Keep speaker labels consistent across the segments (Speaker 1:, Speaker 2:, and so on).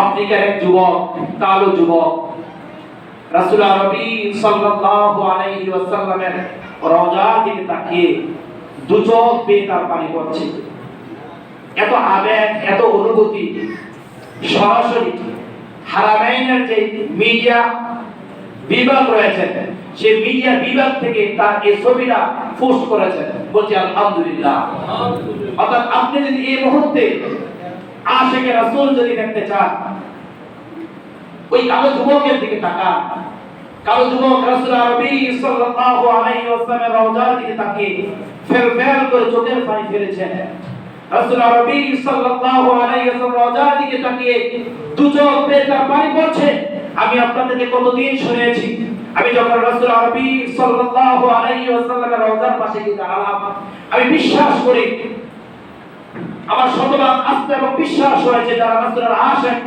Speaker 1: আফ্রিকার এক যুবক কালো যুবক রাসূল আরবি সাল্লাল্লাহু আলাইহি ওয়াসাল্লামের রওজার দিকে তাকিয়ে দু চোখ বেয়ে তার পানি পড়ছে। এত আবেগ এত অনুভূতি সরাসরি হারামাইনের যে মিডিয়া বিভাগ রয়েছে সেই মিডিয়া বিভাগ থেকে তার এই ছবিটা পোস্ট করেছেন বলছি আলহামদুলিল্লাহ। অর্থাৎ আপনি যদি এই মুহূর্তে আশেকে রাসূল যদি দেখতে চান, ওই কালো যুবকের দিকে তাকান। কালো যুবক রাসূল আরবি সাল্লাল্লাহু আলাইহি ওয়াসাল্লামের রওজার দিকে তাকিয়ে ফেল ফেল করে চোখের পানি ফেলেছেন। রাসূল আরবি সাল্লাল্লাহু আলাইহি ওয়াসাল্লাম রওজার দিকে তাকিয়ে দু চোখ বেয়ে তার পানি পড়ছে। আমি আপনাদেরকে কতদিন শুনেছি, আমি যখন রাসূল আরবি সাল্লাল্লাহু আলাইহি ওয়াসাল্লামের রওজার পাশে গিয়ে দাঁড়ালাম, আমি বিশ্বাস করি আমার শতভাগ আস্থা এবং বিশ্বাস হয়েছে যারা রাসূলের আশেক,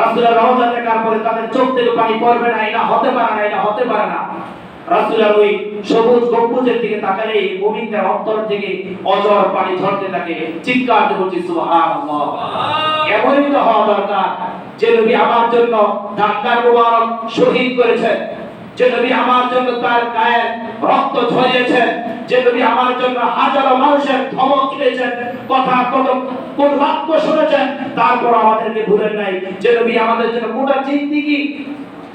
Speaker 1: রাসূলের রওজা দেখার পরে তাদের চোখ থেকে পানি পড়বে না, এটা হতে পারে না, এটা হতে পারে না। রাসূলের ওই সবুজ গম্বুজের দিকে তাকালে মুমিনদের অন্তর থেকে অজর পানি ঝরতে থাকে। চিৎকার বলছি, সুবহানাল্লাহ। এমনই তো হওয়া দরকার। যে নবী আমার জন্য ঢাকার মুবারক শহীদ করেছেন যে নবী আমার জন্য তার গায়ে রক্ত ঝরিয়েছেন, যে নবী আমার জন্য হাজারো মানুষের ধমক খেয়েছেন কথা কত কোন বাক্য শুনেছেন, তারপর আমাদেরকে ভুলেন নাই। যে নবী আমাদের জন্য গোটা জিন্দিগি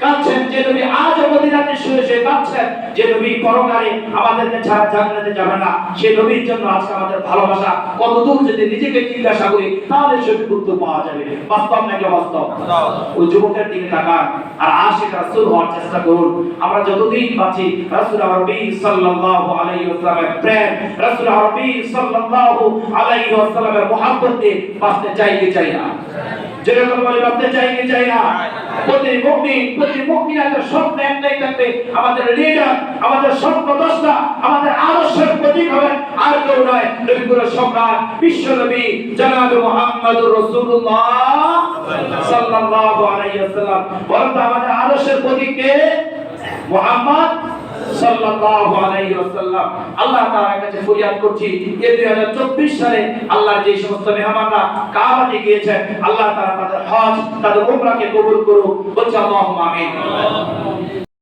Speaker 1: কাঁদছেন যে নবী আজ মদিনাতে শুয়ে শুয়ে কাঁদছেন যে নবী পরকালে আমাদেরকে ছাড়া জান্নাতে যাবে না। সেই নবীর জন্য আজকে আমাদের ভালোবাসা। কত দূর যদি নিজেকে জিজ্ঞাসা করি তাহলে সঠিক উত্তর পাওয়া যাবে। বাস্তব নাকি বাস্তব ওই যুবকের দিকে তাকান আর আশিক রাসূল হওয়ার চেষ্টা করুন। আমরা যতদিন বাঁচি রাসূল আরবি সাল্লাল্লাহু আলাইহি ওয়াসাল্লামের প্রেম রাসূল আরবি সাল্লাল্লাহু আলাইহি ওয়াসাল্লামের মহব্বত বাঁচতে চাই কি চাই না। যেরকম বলে বাঁচতে চাই না। প্রতি মুমিন প্রতি মুমিনাতের স্বপ্ন একটাই থাকবে। আমাদের লিডার আমাদের স্বপ্নদ্রষ্টা আমাদের আদর্শের প্রতীক হবেন আর কেউ নয়। নবীগুলো সম্রাট বিশ্ব নবী জনাব মুহাম্মদুর রাসূলুল্লাহ সাল্লাল্লাহু আলাইহি ওয়াসাল্লাম। বলেন আমাদের আদর্শের প্রতীক কে? মুহাম্মদ আল্লাহ তাআলার কাছে করছি এই 2024 সালে আল্লাহর যে সমস্ত মেহমানরা কাবাতে গিয়েছেন, আল্লাহ তাদের হজ, তাদের উমরাকে কবুল করুক।